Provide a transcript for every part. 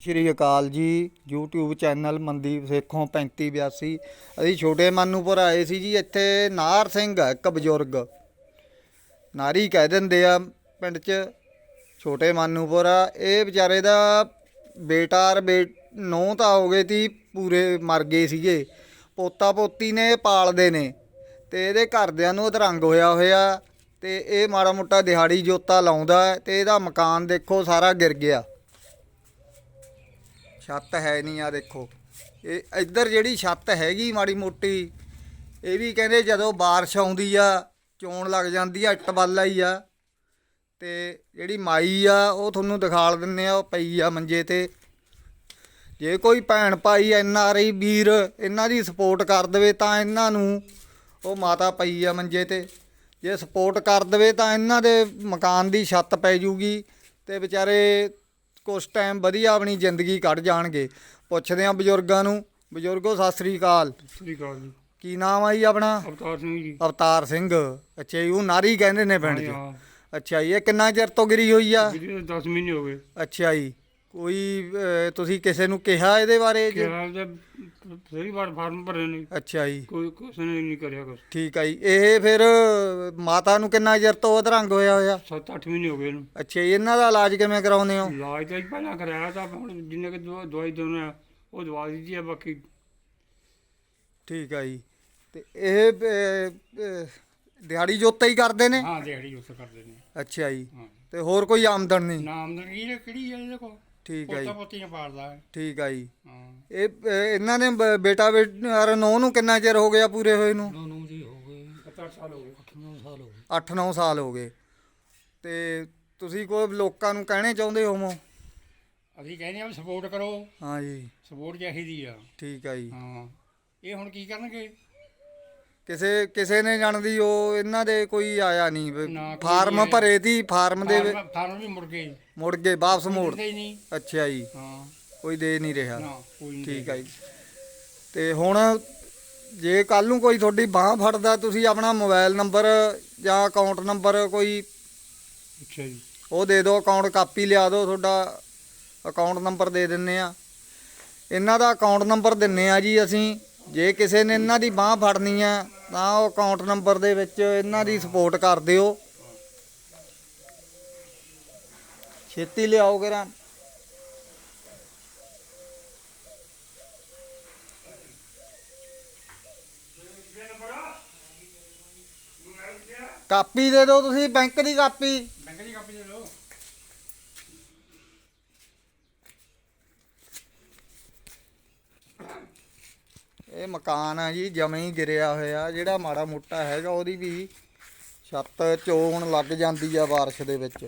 ਸ਼੍ਰੀ ਅਕਾਲ ਜੀ, YouTube channel Mandeep Sekhon 3582 ਅਸੀਂ ਛੋਟੇ ਮਾਨੂਪੁਰ ਆਏ ਸੀ ਜੀ, ਇੱਥੇ ਨਾਰ ਸਿੰਘ ਹੈ ਇੱਕ ਬਜ਼ੁਰਗ। ਨਾਰੀ ਕਹਿ ਦਿੰਦੇ ਆ ਪਿੰਡ 'ਚ, ਛੋਟੇ ਮਾਨੂਪੁਰ ਆ। ਇਹ ਵਿਚਾਰੇ ਦਾ ਬੇਟਾ ਔਰ ਬੇ ਨੌ ਤਾਂ ਹੋ ਗਏ ਤੀ ਪੂਰੇ ਮਰ ਗਏ ਸੀਗੇ। ਪੋਤਾ ਪੋਤੀ ਨੇ, ਪਾਲਦੇ ਨੇ। ਤੇ ਇਹਦੇ ਘਰਦਿਆਂ ਨੂੰ ਅਧਰੰਗ ਹੋਇਆ ਹੋਇਆ। ਤੇ ਇਹ ਮਾੜਾ ਮੋਟਾ ਦਿਹਾੜੀ ਜੋਤਾ ਲਾਉਂਦਾ ਹੈ ਤੇ ਇਹਦਾ ਮਕਾਨ ਦੇਖੋ, ਸਾਰਾ ਗਿਰ ਗਿਆ। ਛੱਤ ਹੈ ਨਹੀਂ ਆ ਦੇਖੋ। ਇਹ ਇੱਧਰ ਜਿਹੜੀ ਛੱਤ ਹੈਗੀ ਮਾੜੀ ਮੋਟੀ, ਇਹ ਵੀ ਕਹਿੰਦੇ ਜਦੋਂ ਬਾਰਿਸ਼ ਆਉਂਦੀ ਆ, ਚੋਣ ਲੱਗ ਜਾਂਦੀ ਆ, ਇੱਟ ਵਾਲਾ ਹੀ ਆ। ਤੇ ਜਿਹੜੀ ਮਾਈ ਆ, ਉਹ ਤੁਹਾਨੂੰ ਦਿਖਾਲ ਦਿੰਨੇ ਆ, ਉਹ ਪਈ ਆ ਮੰਜੇ ਤੇ। ਜੇ ਕੋਈ ਭੈਣ ਭਾਈ ਐਨ ਆਰ ਆਈ ਵੀਰ ਇਹਨਾਂ ਦੀ ਸਪੋਰਟ ਕਰ ਦੇਵੇ ਤਾਂ ਇਹਨਾਂ ਨੂੰ ਉਹ ਮਾਤਾ ਪਈ ਆ ਮੰਜੇ ਤੇ। ਜੇ ਸਪੋਰਟ ਕਰ ਦੇਵੇ ਤਾਂ ਇਹਨਾਂ ਦੇ ਮਕਾਨ ਦੀ ਛੱਤ ਪੈ ਜੂਗੀ ਤੇ ਵਿਚਾਰੇ ਕੁਛ ਟਾਈਮ ਵਧੀਆ ਆਪਣੀ ਜ਼ਿੰਦਗੀ ਕੱਢ ਜਾਣਗੇ। ਪੁੱਛਦੇ ਆ ਬਜ਼ੁਰਗਾਂ ਨੂੰ ਬਜ਼ੁਰਗੋ ਸਤਿ ਸ੍ਰੀ ਅਕਾਲ। ਸ੍ਰੀ ਅਕਾਲ ਜੀ। ਕੀ ਨਾਮ ਆ ਜੀ ਆਪਣਾ? ਅਵਤਾਰ ਸਿੰਘ ਜੀ। ਅਵਤਾਰ ਸਿੰਘ। ਅੱਛਾ ਜੀ ਉਹ ਨਾਰੀ ਕਹਿੰਦੇ ਨੇ ਪਿੰਡ 'ਚ। ਅੱਛਾ ਜੀ ਇਹ ਕਿੰਨਾ ਚਿਰ ਤੋਂ ਗਿਰੀ ਹੋਈ ਆ? ਵੀਰੇ 10 ਮਹੀਨੇ ਹੋ ਗਏ। ਅੱਛਾ ਜੀ। ਕੋਈ ਅਹ, ਤੁਸੀਂ ਕਿਸੇ ਨੂੰ ਕਿਹਾ ਇਹਦੇ ਬਾਰੇ ਜੀ? ਕਿਹਾ ਤੇ ਸਹੀ ਵਾਰ ਫਾਰਮ ਭਰੇ ਨੇ। ਅੱਛਾ ਜੀ। ਕੋਈ ਕੁਛ ਨੇ ਨਹੀਂ ਕਰਿਆ ਕੁਛ। ਠੀਕ ਆ ਜੀ। ਇਹ ਫਿਰ ਮਾਤਾ ਨੂੰ ਕਿੰਨਾ ਚਿਰ ਤੋਂ ਅਧਰੰਗ ਹੋਇਆ ਹੋਇਆ? 7-8 ਮਹੀਨੇ ਹੋ ਗਏ ਇਹਨੂੰ। ਅੱਛਾ ਜੀ ਇਹਨਾਂ ਦਾ ਇਲਾਜ ਕਿਵੇਂ ਕਰਾਉਂਦੇ ਹੋ? ਇਲਾਜ ਤਾਂ ਜੀ ਪਹਿਲਾਂ ਕਰਾਇਆ ਤਾਂ ਹੁਣ ਜਿੰਨੇ ਕਿ ਦਵਾ- ਦਵਾਈ ਦੋਨੇ ਆ ਉਹ ਦਵਾ ਦਿੱਤੀ ਆ ਬਾਕੀ। ਠੀਕ ਆ ਜੀ। ਤੇ ਇਹ ਅਹ, ਅਹ, ਦਿਹਾੜੀ ਜੋਤਾ ਹੀ ਕਰਦੇ ਨੇ? ਹਾਂ ਦਿਹਾੜੀ ਉਸ ਕਰਦੇ ਨੇ। ਅੱਛਾ ਜੀ। ਹਾਂ। ਤੇ ਹੋਰ ਕੋਈ ਆਮਦਨ ਨਹੀਂ? ਨਾਮ ਦਾ ਕੀ ਕਿਹੜੀ ਹੈ ਇਹਦੇ ਕੋਲ? ਠੀਕ ਜੀ। ਪੋਤਾ ਪੋਤੀਆਂ ਪਾਲਦਾ ਹੈ। ਠੀਕ ਆ ਜੀ। ਹਾਂ। ਇਹ ਇਹਨਾਂ ਨੇ ਬ- ਬੇਟਾ ਬੇਟਾ ਨੌ ਨੂੰ ਕਿੰਨਾ ਚਿਰ ਹੋ ਗਿਆ ਪੂਰੇ ਹੋਏ ਨੂੰ? ਨੂੰ ਜੀ ਹੋ ਗਏ। 7 ਸਾਲ ਹੋ ਗਏ। 8 ਸਾਲ ਹੋ ਗਏ। 8-9 ਸਾਲ ਹੋ ਗਏ। ਤੇ ਤੁਸੀਂ ਕੋਈ ਲੋਕਾਂ ਨੂੰ ਕਹਿਣੇ ਚਾਹੁੰਦੇ ਹੋਵੋ? ਅਸੀਂ ਕਹਿੰਦੇ ਆ ਸਪੋਰਟ ਕਰੋ। ਹਾਂ ਜੀ। ਸਪੋਰਟ ਚਾਹੀਦੀ ਆ। ਠੀਕ ਆ ਜੀ। ਹਾਂ। ਇਹ ਹੁਣ ਕੀ ਕਰਨਗੇ? ਕਿਸੇ ਕਿਸੇ ਨੇ ਜਾਣਦੀ ਉਹ ਇਹਨਾਂ ਦੇ ਕੋਈ ਆਇਆ ਨਹੀਂ। ਵੀ ਨਾ, ਕੋਈ ਫਾਰਮ ਨਹੀਂ। ਭਰੇ ਤੀ ਫਾਰਮ ਦੇ ਵਿੱਚ ਫਾਰਮ- ਫਾਰਮ ਵੀ ਮੁੜ ਗਏ। ਮੁੜ ਗਏ ਵਾਪਸ ਮੋੜ ਦਿੰਦੇ ਹੀ ਨਹੀਂ। ਅੱਛਾ ਜੀ। ਹਾਂ। ਕੋਈ ਦੇ ਨਹੀਂ ਰਿਹਾ। ਨਾ ਕੋਈ ਨਹੀਂ ਠੀਕ ਆ ਜੀ। ਤੇ ਹੁਣ ਜੇ ਕੱਲ ਨੂੰ ਕੋਈ ਤੁਹਾਡੀ ਬਾਹ ਫੜਦਾ ਤੁਸੀਂ ਆਪਣਾ ਮੋਬਾਈਲ ਨੰਬਰ ਜਾਂ ਅਕਾਊਂਟ ਨੰਬਰ ਕੋਈ ਅੱਛਾ ਜੀ। ਉਹ ਦੇ ਦਿਓ ਅਕਾਊਂਟ ਕਾਪੀ ਲਿਆ ਦਿਓ ਤੁਹਾਡਾ ਅਕਾਊਂਟ ਨੰਬਰ ਦੇ ਦਿੰਨੇ ਆ। ਇਹਨਾਂ ਦਾ ਅਕਾਊਂਟ ਨੰਬਰ ਦਿੰਨੇ ਆ ਜੀ ਅਸੀਂ। ਜੇ ਕਿਸੇ ਨੇ ਇਹਨਾਂ ਦੀ ਬਾਹ ਫੜਨੀ ਆ ਤਾਂ ਉਹ ਅਕਾਊਂਟ ਨੰਬਰ ਦੇ ਵਿੱਚ ਇਹਨਾਂ ਦੀ ਸਪੋਰਟ ਕਰ ਦਿਓ। ਛੇਤੀ ਲਿਆਓ ਕਰਾਂ। ਕਾਪੀ ਦੇ ਦਿਓ ਤੁਸੀਂ, ਬੈਂਕ ਦੀ ਕਾਪੀ ਬੈਂਕ ਦੀ ਕਾਪੀ ਦੇ ਲਓ ਇਹ ਮਕਾਨ ਆ ਜੀ, ਜਮੇ ਹੀ ਗਿਰਿਆ ਹੋਇਆ, ਜਿਹੜਾ ਮਾੜਾ ਮੋਟਾ ਹੈਗਾ, ਉਹਦੀ ਵੀ ਛੱਤ ਚੋਣ ਲੱਗ ਜਾਂਦੀ ਆ ਬਾਰਿਸ਼ ਦੇ ਵਿੱਚ।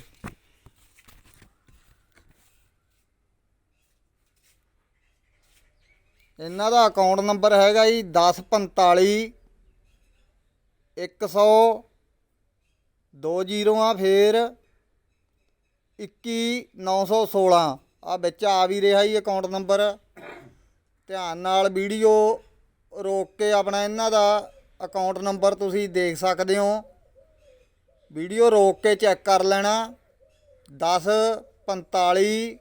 ਇਹਨਾਂ ਦਾ ਅਕਾਊਂਟ ਨੰਬਰ ਹੈਗਾ ਜੀ 1045 100 ਦੋ ਜ਼ੀਰੋਆਂ, ਫੇਰ 21916 ਆ ਵਿੱਚ ਆ ਵੀ ਰਿਹਾ ਜੀ ਅਕਾਊਂਟ ਨੰਬਰ। ਧਿਆਨ ਨਾਲ ਵੀਡੀਓ ਰੋਕ ਕੇ ਆਪਣਾ ਇਹਨਾਂ ਦਾ ਅਕਾਊਂਟ ਨੰਬਰ ਤੁਸੀਂ ਦੇਖ ਸਕਦੇ ਹੋ। ਵੀਡੀਓ ਰੋਕ ਕੇ ਚੈੱਕ ਕਰ ਲੈਣਾ। 10 45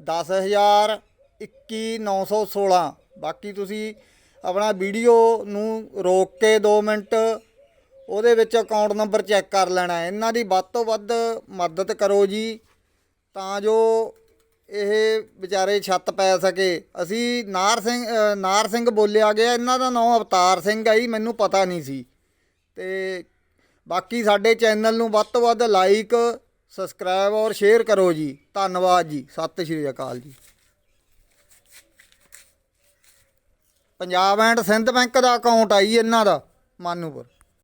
10000 21916 ਬਾਕੀ ਤੁਸੀਂ ਆਪਣਾ ਵੀਡੀਓ ਨੂੰ ਰੋਕ ਕੇ 2 ਮਿੰਟ ਉਹਦੇ ਵਿੱਚ ਅਕਾਊਂਟ ਨੰਬਰ ਚੈੱਕ ਕਰ ਲੈਣਾ। ਇਹਨਾਂ ਦੀ ਵੱਧ ਤੋਂ ਵੱਧ ਮਦਦ ਕਰੋ ਜੀ। ਤਾਂ ਜੋ ਇਹ ਵਿਚਾਰੇ ਛੱਤ ਪੈ ਸਕੇ। ਅਸੀਂ ਨਾਰ ਸਿੰਘ ਨਾਰ ਸਿੰਘ ਬੋਲਿਆ ਗਿਆ। ਇਹਨਾਂ ਦਾ ਨਾਮ ਅਵਤਾਰ ਸਿੰਘ ਆ ਜੀ, ਮੈਨੂੰ ਪਤਾ ਨਹੀਂ ਸੀ। ਤੇ ਬਾਕੀ ਸਾਡੇ ਚੈਨਲ ਨੂੰ ਵੱਧ ਤੋਂ ਵੱਧ ਲਾਈਕ ਸਬਸਕ੍ਰਾਈਬ ਔਰ ਸ਼ੇਅਰ ਕਰੋ ਜੀ। ਧੰਨਵਾਦ ਜੀ। ਸਤਿ ਸ਼੍ਰੀ ਅਕਾਲ ਜੀ। ਪੰਜਾਬ ਐਂਡ ਸਿੰਧ ਬੈਂਕ ਦਾ ਅਕਾਊਂਟ ਆਈ ਇਹਨਾਂ ਦਾ, ਮਾਨੂਪੁਰ।